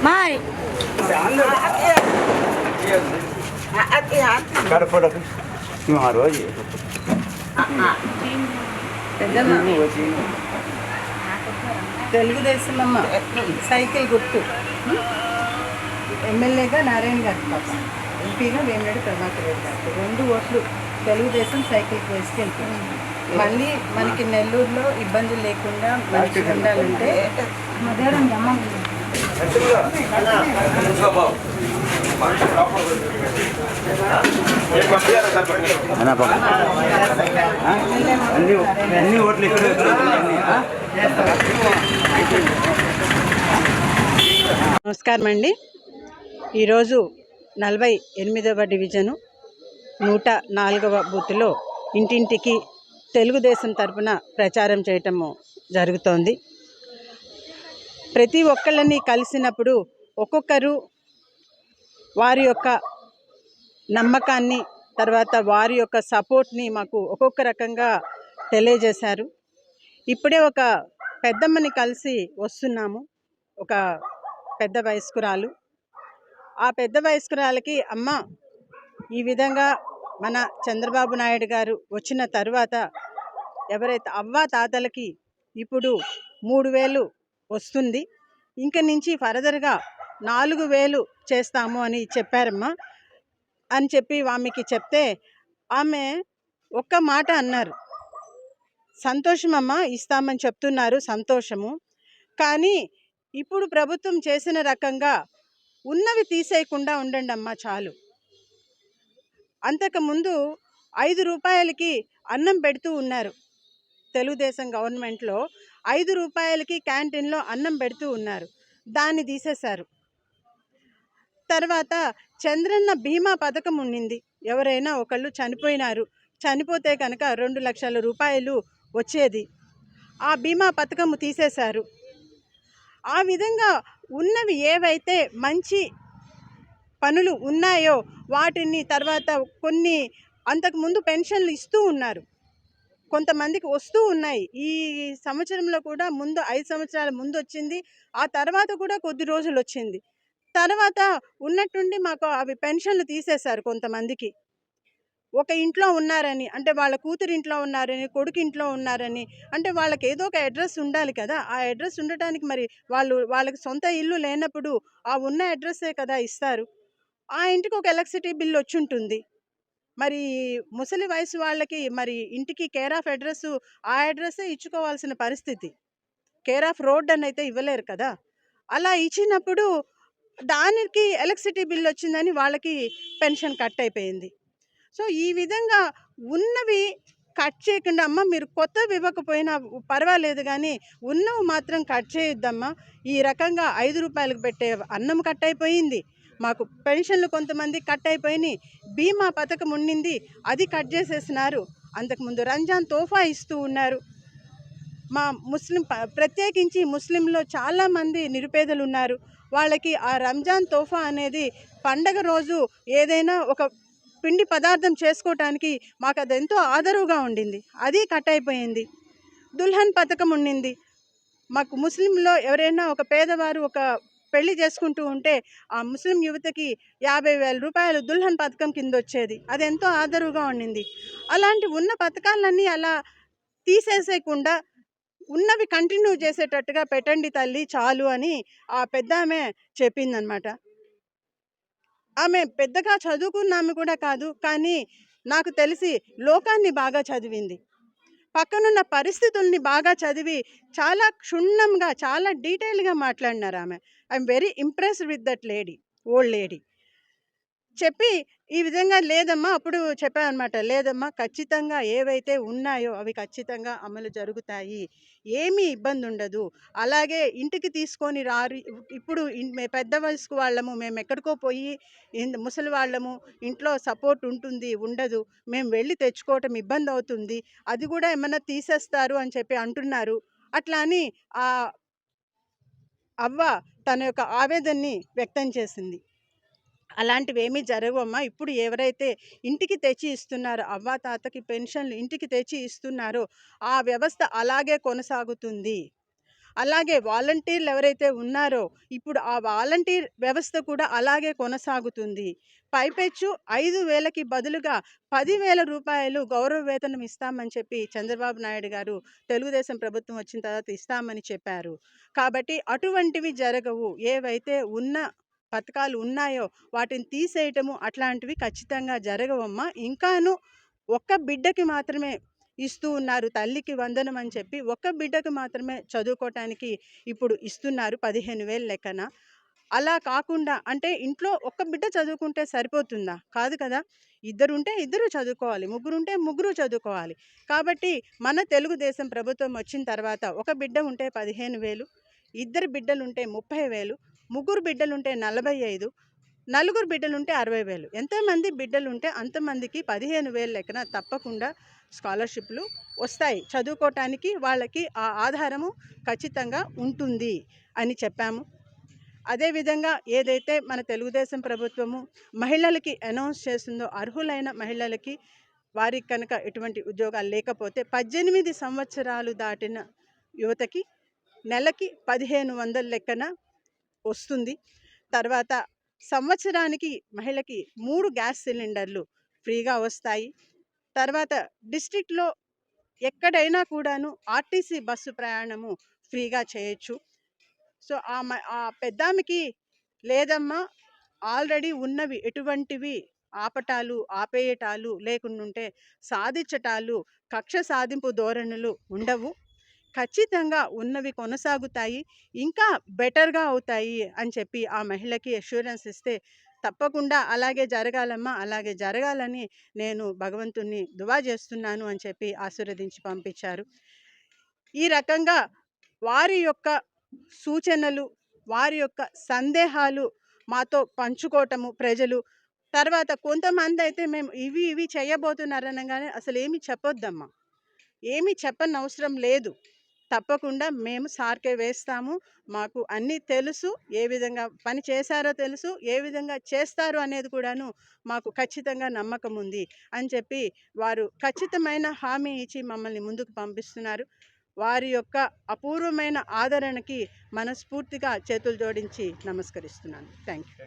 Mai. cara fora ఆ రోజు తెలుగుదేశం అమ్మ సైకిల్ గుర్తు. ఎమ్మెల్యేగా నారాయణ గారి పాప ఎంపీగా వేమిరెడ్డి ప్రభాకర్ రెడ్డి గారు రెండు ఓట్లు తెలుగుదేశం సైకిల్కి వేసుకెళ్తాం మళ్ళీ మనకి నెల్లూరులో ఇబ్బందులు లేకుండా మంచిగా ఉండాలంటే అన్న పాప అన్ని అన్ని ఓట్లు ఇక్కడ నమస్కారం అండి. ఈరోజు నలభై ఎనిమిదవ డివిజను నూట నాలుగవ బూత్లో ఇంటింటికి తెలుగుదేశం తరపున ప్రచారం చేయటము జరుగుతోంది. ప్రతి ఒక్కళ్ళని కలిసినప్పుడు ఒక్కొక్కరు వారి యొక్క నమ్మకాన్ని తర్వాత వారి యొక్క సపోర్ట్ని మాకు ఒక్కొక్క రకంగా తెలియజేశారు. ఇప్పుడే ఒక పెద్దమ్మని కలిసి వస్తున్నాము. ఒక పెద్ద వయస్కురాలు. ఆ పెద్ద వయస్కురాలకి అమ్మ ఈ విధంగా మన చంద్రబాబు నాయుడు గారు వచ్చిన తర్వాత ఎవరైతే అవ్వ తాతలకి ఇప్పుడు మూడు వేలు వస్తుంది ఇంక నుంచి ఫర్దర్గా నాలుగు వేలు చేస్తాము అని చెప్పారమ్మా. అని చెప్పి ఆమెకి చెప్తే ఆమె ఒక్క మాట అన్నారు. సంతోషమమ్మ ఇస్తామని చెప్తున్నారు సంతోషము. కానీ ఇప్పుడు ప్రభుత్వం చేసిన రకంగా ఉన్నవి తీసేయకుండా ఉండండి అమ్మా చాలు. అంతకుముందు ఐదు రూపాయలకి అన్నం పెడుతూ ఉన్నారు. తెలుగుదేశం గవర్నమెంట్లో ఐదు రూపాయలకి క్యాంటీన్లో అన్నం పెడుతూ ఉన్నారు. దాన్ని తీసేశారు. తర్వాత చంద్రన్న బీమా పథకం ఉండింది ఎవరైనా ఒకళ్ళు చనిపోయినారు. చనిపోతే కనుక రెండు లక్షల రూపాయలు వచ్చేది. ఆ బీమా పథకం తీసేశారు. ఆ విధంగా ఉన్నవి ఏవైతే మంచి పనులు ఉన్నాయో వాటిని తర్వాత కొన్ని అంతకుముందు పెన్షన్లు ఇస్తూ ఉన్నారు. కొంతమందికి వస్తూ ఉన్నాయి. ఈ సంవత్సరంలో కూడా ముందు ఐదు సంవత్సరాల ముందు వచ్చింది. ఆ తర్వాత కూడా కొద్ది రోజులు వచ్చింది. తర్వాత ఉన్నట్టుండి మాకు అవి పెన్షన్లు తీసేశారు కొంతమందికి. ఒక ఇంట్లో ఉన్నారని అంటే వాళ్ళ కూతురు ఇంట్లో ఉన్నారని కొడుకు ఇంట్లో ఉన్నారని అంటే వాళ్ళకి ఏదో ఒక అడ్రస్ ఉండాలి కదా. ఆ అడ్రస్ ఉండటానికి మరి వాళ్ళు వాళ్ళకి సొంత ఇల్లు లేనప్పుడు ఆ ఉన్న అడ్రస్సే కదా ఇస్తారు. ఆ ఇంటికి ఒక ఎలక్ట్రిసిటీ బిల్ వచ్చి ఉంటుంది మరి ముసలి వయసు వాళ్ళకి మరి ఇంటికి కేర్ ఆఫ్ అడ్రస్ ఆ అడ్రస్సే ఇచ్చుకోవాల్సిన పరిస్థితి. కేర్ ఆఫ్ రోడ్ అని అయితే ఇవ్వలేరు కదా. అలా ఇచ్చినప్పుడు దానికి ఎలక్ట్రిసిటీ బిల్ వచ్చిందని వాళ్ళకి పెన్షన్ కట్ అయిపోయింది. సో ఈ విధంగా ఉన్నవి కట్ చేయకుండా అమ్మ మీరు కొత్త ఇవ్వకపోయినా పర్వాలేదు కానీ ఉన్నవి మాత్రం కట్ చేయొద్దమ్మా. ఈ రకంగా ఐదు రూపాయలకు పెట్టే అన్నం కట్ అయిపోయింది. మాకు పెన్షన్లు కొంతమంది కట్ అయిపోయినాయి బీమా పథకం ఉండింది అది కట్ చేసేసినారు. అంతకుముందు రంజాన్ తోఫా ఇస్తూ ఉన్నారు. మా ముస్లిం ప్రత్యేకించి ముస్లింలో చాలామంది నిరుపేదలు ఉన్నారు. వాళ్ళకి ఆ రంజాన్ తోఫా అనేది పండగ రోజు ఏదైనా ఒక పిండి పదార్థం చేసుకోవటానికి మాకు అది ఎంతో ఆదరువుగా ఉండింది. అది కట్ అయిపోయింది. దుల్హన్ పథకం ఉండింది మాకు ముస్లింలో ఎవరైనా ఒక పేదవారు ఒక పెళ్ళి చేసుకుంటూ ఉంటే ఆ ముస్లిం యువతకి యాభై వేల రూపాయలు దుల్హన్ పథకం కింద వచ్చేది అది ఎంతో ఆదరువుగా ఉండింది. అలాంటి ఉన్న పథకాలన్నీ అలా తీసేసేయకుండా ఉన్నవి కంటిన్యూ చేసేటట్టుగా పెట్టండి తల్లి చాలు అని ఆ పెద్ద ఆమె చెప్పిందనమాట. ఆమె పెద్దగా చదువుకున్న ఆమె కూడా కాదు కానీ నాకు తెలిసి లోకాన్ని బాగా చదివింది. పక్కనున్న పరిస్థితుల్ని బాగా చదివి చాలా క్షుణ్ణంగా చాలా డీటెయిల్గా మాట్లాడినారు ఆమె. I'm very impressed with that lady old lady. చెప్పి ఈ విధంగా లేదమ్మా అప్పుడు చెప్పామన్నమాట లేదమ్మా ఖచ్చితంగా ఏవైతే ఉన్నాయో అవి ఖచ్చితంగా అమలు జరుగుతాయి. ఏమీ ఇబ్బంది ఉండదు అలాగే ఇంటికి తీసుకొని రారు ఇప్పుడు మే పెద్ద వయసుకు వాళ్ళము మేము ఎక్కడికో పోయి ముసలి వాళ్ళము ఇంట్లో సపోర్ట్ ఉంటుంది ఉండదు. మేము వెళ్ళి తెచ్చుకోవటం ఇబ్బంది అవుతుంది. అది కూడా ఏమన్నా తీసేస్తారు అని చెప్పి అంటున్నారు. అట్లా అని ఆ అవ్వ తన యొక్క ఆవేదనని వ్యక్తం చేసింది. అలాంటివి ఏమీ జరగవమ్మా. ఇప్పుడు ఎవరైతే ఇంటికి తెచ్చి ఇస్తున్నారో అవ్వ తాతకి పెన్షన్లు ఇంటికి తెచ్చి ఇస్తున్నారో ఆ వ్యవస్థ అలాగే కొనసాగుతుంది. అలాగే వాలంటీర్లు ఎవరైతే ఉన్నారో ఇప్పుడు ఆ వాలంటీర్ వ్యవస్థ కూడా అలాగే కొనసాగుతుంది. పైపెచ్చు ఐదు వేలకి బదులుగా పదివేల రూపాయలు గౌరవ వేతనం ఇస్తామని చెప్పి చంద్రబాబు నాయుడు గారు తెలుగుదేశం ప్రభుత్వం వచ్చిన తర్వాత ఇస్తామని చెప్పారు. కాబట్టి అటువంటివి జరగవు. ఏవైతే ఉన్న పథకాలు ఉన్నాయో వాటిని తీసేయటము అట్లాంటివి ఖచ్చితంగా జరగవమ్మా. ఇంకాను ఒక్క బిడ్డకి మాత్రమే ఇస్తూ ఉన్నారు తల్లికి వందనం అని చెప్పి ఒక్క బిడ్డకు మాత్రమే చదువుకోవటానికి ఇప్పుడు ఇస్తున్నారు పదిహేను వేలు లెక్కన. అలా కాకుండా అంటే ఇంట్లో ఒక్క బిడ్డ చదువుకుంటే సరిపోతుందా? కాదు కదా. ఇద్దరు ఉంటే ఇద్దరు చదువుకోవాలి ముగ్గురు ఉంటే ముగ్గురు చదువుకోవాలి. కాబట్టి మన తెలుగుదేశం ప్రభుత్వం వచ్చిన తర్వాత ఒక బిడ్డ ఉంటే పదిహేను వేలు ఇద్దరు బిడ్డలుంటే ముప్పై వేలు ముగ్గురు బిడ్డలుంటే నలభై ఐదు నలుగురు బిడ్డలు ఉంటే అరవై వేలు ఎంతమంది బిడ్డలు ఉంటే అంతమందికి పదిహేను వేలు లెక్కన తప్పకుండా స్కాలర్షిప్లు వస్తాయి. చదువుకోవటానికి వాళ్ళకి ఆ ఆధారము ఖచ్చితంగా ఉంటుంది అని చెప్పాము. అదేవిధంగా ఏదైతే మన తెలుగుదేశం ప్రభుత్వము మహిళలకి అనౌన్స్ చేసిందో అర్హులైన మహిళలకి వారికి కనుక ఎటువంటి ఉద్యోగాలు లేకపోతే పద్దెనిమిది సంవత్సరాలు దాటిన యువతకి నెలకి పదిహేను వందల లెక్కన వస్తుంది. తర్వాత సంవత్సరానికి మహిళకి మూడు గ్యాస్ సిలిండర్లు ఫ్రీగా వస్తాయి. తర్వాత డిస్టిక్లో ఎక్కడైనా కూడాను ఆర్టీసీ బస్సు ప్రయాణము ఫ్రీగా చేయొచ్చు. సో ఆ మ ఆ పెద్దామికి లేదమ్మా ఆల్రెడీ ఉన్నవి ఎటువంటివి ఆపటాలు ఆపేయటాలు లేకుండుంటే సాధించటాలు కక్ష సాధింపు ధోరణులు ఉండవు. ఖచ్చితంగా ఉన్నవి కొనసాగుతాయి. ఇంకా బెటర్గా అవుతాయి అని చెప్పి ఆ మహిళకి అష్యూరెన్స్ ఇస్తే తప్పకుండా అలాగే జరగాలమ్మా అలాగే జరగాలని నేను భగవంతుణ్ణి దువా చేస్తున్నాను అని చెప్పి ఆశీర్వదించి పంపించారు. ఈ రకంగా వారి యొక్క సూచనలు వారి యొక్క సందేహాలు మాతో పంచుకోవటము ప్రజలు తర్వాత కొంతమంది అయితే మేము ఇవి ఇవి చేయబోతున్నారనగానే అసలు ఏమి చెప్పొద్దమ్మా. ఏమి చెప్పనవసరం లేదు. తప్పకుండా మేము సార్కే వేస్తాము. మాకు అన్నీ తెలుసు. ఏ విధంగా పని చేశారో తెలుసు. ఏ విధంగా చేస్తారు అనేది కూడాను మాకు ఖచ్చితంగా నమ్మకం ఉంది అని చెప్పి వారు ఖచ్చితమైన హామీ ఇచ్చి మమ్మల్ని ముందుకు పంపిస్తున్నారు. వారి యొక్క అపూర్వమైన ఆదరణకి మనస్ఫూర్తిగా చేతులు జోడించి నమస్కరిస్తున్నాను. Thank you